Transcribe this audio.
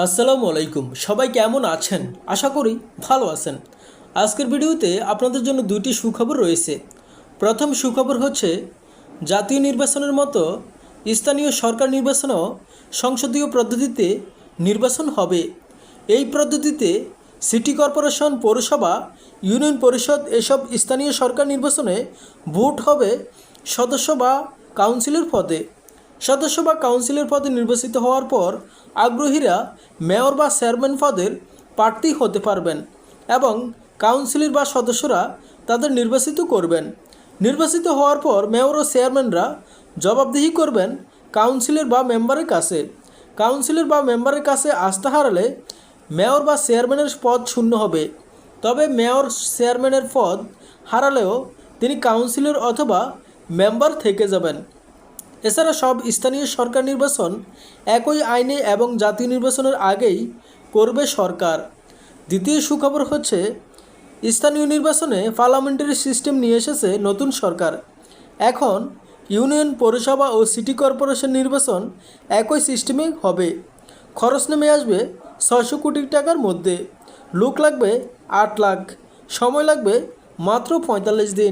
আসসালামু আলাইকুম। সবাই কেমন আছেন? আশা করি ভালো আছেন। আজকের ভিডিওতে আপনাদের জন্য দুইটি সুখবর রয়েছে। প্রথম সুখবর হচ্ছে, জাতীয় নির্বাচনের মতো স্থানীয় সরকার নির্বাচনও সংসদীয় পদ্ধতিতে নির্বাচন হবে। এই পদ্ধতিতে সিটি কর্পোরেশন পৌরসভা, ইউনিয়ন পরিষদ এসব স্থানীয় সরকার নির্বাচনে ভোট হবে সদস্য বা কাউন্সিলর পদে। সদস্য বা কাউন্সিলর পদে নির্বাচিত হওয়ার পর আগ্রহীরা মেয়র বা চেয়ারম্যান পদের প্রার্থী হতে পারবেন এবং কাউন্সিলর বা সদস্যরা তাদের নির্বাচিত করবেন। নির্বাচিত হওয়ার পর মেয়র ও চেয়ারম্যানরা জবাবদিহি করবেন কাউন্সিলর বা মেম্বারের কাছে। কাউন্সিলর বা মেম্বারের কাছে আস্থা হারালে মেয়র বা চেয়ারম্যানের পদ শূন্য হবে। তবে মেয়র, চেয়ারম্যানের পদ হারালেও তিনি কাউন্সিলর অথবা মেম্বার থেকে যাবেন। এছাড়া সব স্থানীয় সরকার নির্বাচন একই আইনে এবং জাতীয় নির্বাচনের আগেই করবে সরকার। দ্বিতীয় সুখবর হচ্ছে, স্থানীয় নির্বাচনে পার্লামেন্টারি সিস্টেম নিয়ে এসেছে নতুন সরকার। এখন ইউনিয়ন, পৌরসভা ও সিটি কর্পোরেশন নির্বাচন একই সিস্টেমে হবে। খরচ নেমে আসবে ছয়শো কোটি টাকার মধ্যে। লোক লাগবে আট লাখ। সময় লাগবে মাত্র পঁয়তাল্লিশ দিন।